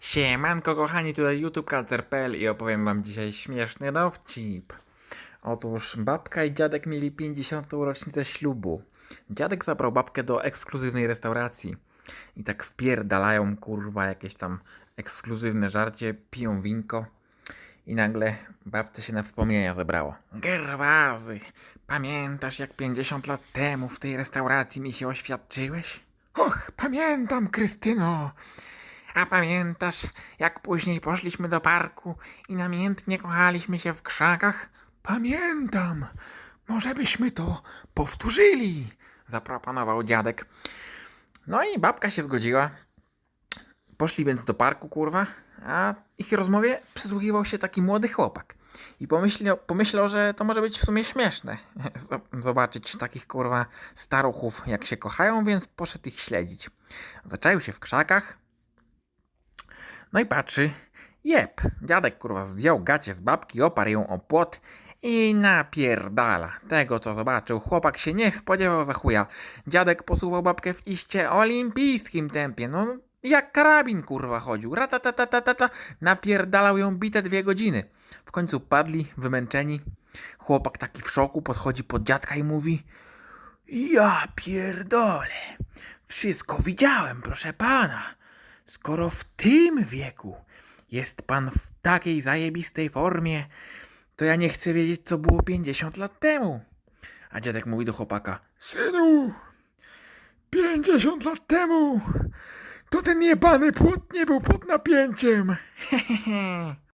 Siemanko kochani, tutaj youtube.pl i opowiem wam dzisiaj śmieszny dowcip. Otóż babka i dziadek mieli 50. rocznicę ślubu. Dziadek zabrał babkę do ekskluzywnej restauracji. I tak wpierdalają kurwa jakieś tam ekskluzywne żarcie, piją winko. I nagle babce się na wspomnienia zebrało. Gerwazy, pamiętasz jak 50 lat temu w tej restauracji mi się oświadczyłeś? Och, pamiętam, Krystyno. A pamiętasz, jak później poszliśmy do parku i namiętnie kochaliśmy się w krzakach? Pamiętam. Może byśmy to powtórzyli, zaproponował dziadek. No i babka się zgodziła. Poszli więc do parku, kurwa, a ich rozmowie przysłuchiwał się taki młody chłopak. I pomyślał, pomyślał, że to może być w sumie śmieszne. Zobaczyć takich, kurwa, staruchów, jak się kochają, więc poszedł ich śledzić. Zaczaił się w krzakach, no i patrzy, jep, dziadek kurwa zdjął gacie z babki, oparł ją o płot i napierdala. Tego co zobaczył, chłopak się nie spodziewał za chuja. Dziadek posuwał babkę w iście olimpijskim tempie, no jak karabin kurwa chodził. Ratatatatata, napierdalał ją bite dwie godziny. W końcu padli, wymęczeni. Chłopak taki w szoku podchodzi pod dziadka i mówi Ja pierdolę, wszystko widziałem, proszę pana. Skoro w tym wieku jest pan w takiej zajebistej formie, to ja nie chcę wiedzieć, co było 50 lat temu. A dziadek mówi do chłopaka: Synu, 50 lat temu to ten jebany płot nie był pod napięciem.